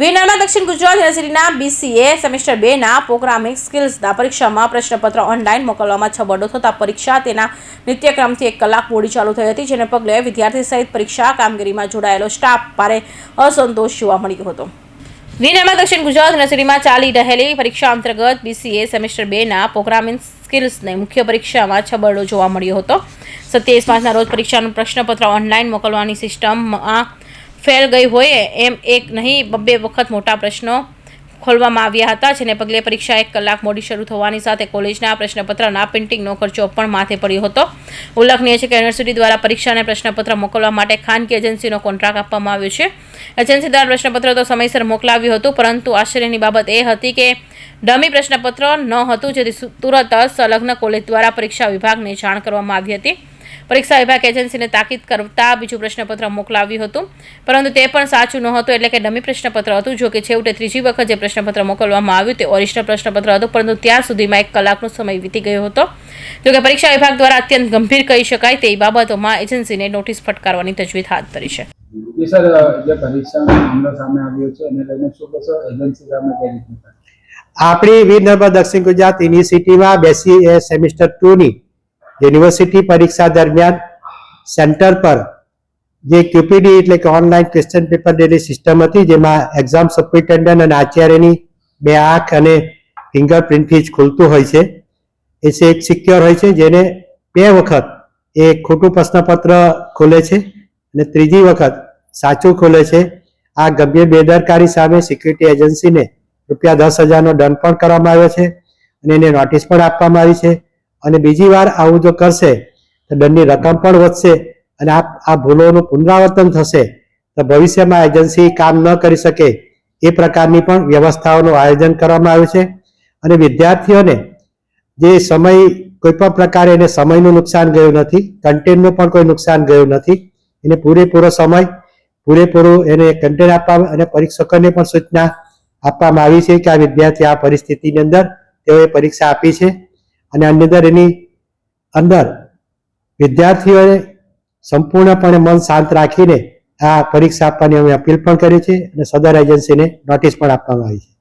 વિનરમાં દક્ષિણ ગુજરાત યુનિવર્સિટીના BCA semester બેના programming સ્કિલ્સના પરીક્ષામાં પ્રશ્નપત્ર ઓનલાઈન મોકલવામાં છબડો થતાં પરીક્ષા તેના નિત્યક્રમથી એક કલાક મોડી ચાલુ થઈ હતી, જેને પગલે વિદ્યાર્થી સહિત પરીક્ષા કામગીરીમાં જોડાયેલો સ્ટાફ ભારે અસંતોષ જોવા મળ્યો હતો. વિનામાં દક્ષિણ ગુજરાત યુનિવર્સિટીમાં ચાલી રહેલી પરીક્ષા અંતર્ગત બીસીએ સેમેસ્ટર બેના પ્રોગ્રામિંગ સ્કિલ્સને મુખ્ય પરીક્ષામાં છબરડો જોવા મળ્યો હતો. સત્યાવીસ માર્ચના રોજ પરીક્ષાનું પ્રશ્નપત્ર ઓનલાઈન મોકલવાની સિસ્ટમમાં ફેલ ગઈ હોય એમ એક નહીં, બબ્બે વખત મોટા પ્રશ્નો ખોલવામાં આવ્યા હતા, જેને પગલે પરીક્ષા એક કલાક મોડી શરૂ થવાની સાથે કોલેજના પ્રશ્નપત્રના પ્રિન્ટિંગનો ખર્ચો પણ માથે પડ્યો હતો. ઉલ્લેખનીય છે કે યુનિવર્સિટી દ્વારા પરીક્ષાને પ્રશ્નપત્ર મોકલવા માટે ખાનગી એજન્સીનો કોન્ટ્રાક્ટ આપવામાં આવ્યો છે. એજન્સી દ્વારા પ્રશ્નપત્ર તો સમયસર મોકલાવ્યું હતું, પરંતુ આશ્ચર્યની બાબત એ હતી કે ડમી પ્રશ્નપત્ર ન હતું, જેથી તુરંત સંલગ્ન કોલેજ દ્વારા પરીક્ષા વિભાગને જાણ કરવામાં આવી હતી. પરીક્ષા વિભાગ એજન્સીને તાકીદ કરતા બીજું પ્રશ્નપત્ર મોકલાવ્યું હતું. પરંતુ તે પણ સાચું નહોતું એટલે કે ડમી પ્રશ્નપત્ર હતું જો કે છેવટે ત્રીજી વખત જે પ્રશ્નપત્ર મોકલવામાં આવ્યું તે ઓરિજિનલ પ્રશ્નપત્ર હતું પરંતુ ત્યાં સુધીમાં એક કલાકનો સમય વીતી ગયો હતો. જો કે પરીક્ષા વિભાગ દ્વારા અત્યંત ગંભીર કહી શકાય તેવી બાબતોમાં એજન્સીને નોટિસ ફટકારવાની તજવીજ હાથ ધરી છે. સર જે પરીક્ષાનો મામલો સામે આવ્યો છે એને લઈને શું કહેશો? એજન્સી સામે કઈ રીતનું આપણી વીર નર્મદ દક્ષિણ ગુજરાત યુનિવર્સિટીમાં બેસી એ સેમિસ્ટર ટુની યુનિવર્સિટી પરીક્ષા દરમિયાન સેન્ટર પર જે ક્યુપીડી એટલે કે online question paper delivery system હતી, જેમાં એક્ઝામ સુપ્રિન્ટેન્ડન્ટ અને આચાર્યની બે આંખ અને ફિંગરપ્રિન્ટથી જ ખુલતું હોય છે. એ છે એક સિક્યોર હોય છે, જેને બે વખત એ ખોટું પ્રશ્નપત્ર ખોલે છે અને ત્રીજી વખત સાચું ખોલે છે. આ ગંભીર બેદરકારી સામે સિક્યુરિટી એજન્સીને રૂપિયા દસ હજારનો દંડ પણ કરવામાં આવ્યો છે અને એને નોટિસ પણ આપવામાં આવી છે. અને બીજી વાર આવું જો કરશે, તો દંડની રકમ પણ વધશે અને આ આ ભૂલોનું પુનરાવર્તન થશે. તો ભવિષ્યમાં એજન્સી કામ ન કરી શકે એ પ્રકારની પણ વ્યવસ્થાઓનું આયોજન કરવામાં આવ્યું છે. અને વિદ્યાર્થીઓને જે સમય કોઈ પણ પ્રકારે એને સમયનું નુકસાન ગયું નથી, કન્ટેન્ટનું પણ કોઈ નુકસાન ગયું નથી, એને પૂરેપૂરો સમય, પૂરેપૂરું એને કન્ટેન્ટ આપવામાં અને પરીક્ષકોને પણ સૂચના આપવામાં આવી છે કે આ વિદ્યાર્થી આ પરિસ્થિતિની અંદર તેઓએ પરીક્ષા આપી છે. અને આની અંદર એની અંદર વિદ્યાર્થીઓએ સંપૂર્ણપણે મન શાંત રાખીને આ પરીક્ષા આપવાની અમે અપીલ પણ કરી છે અને સદર એજન્સીને નોટિસ પણ આપવામાં આવી છે.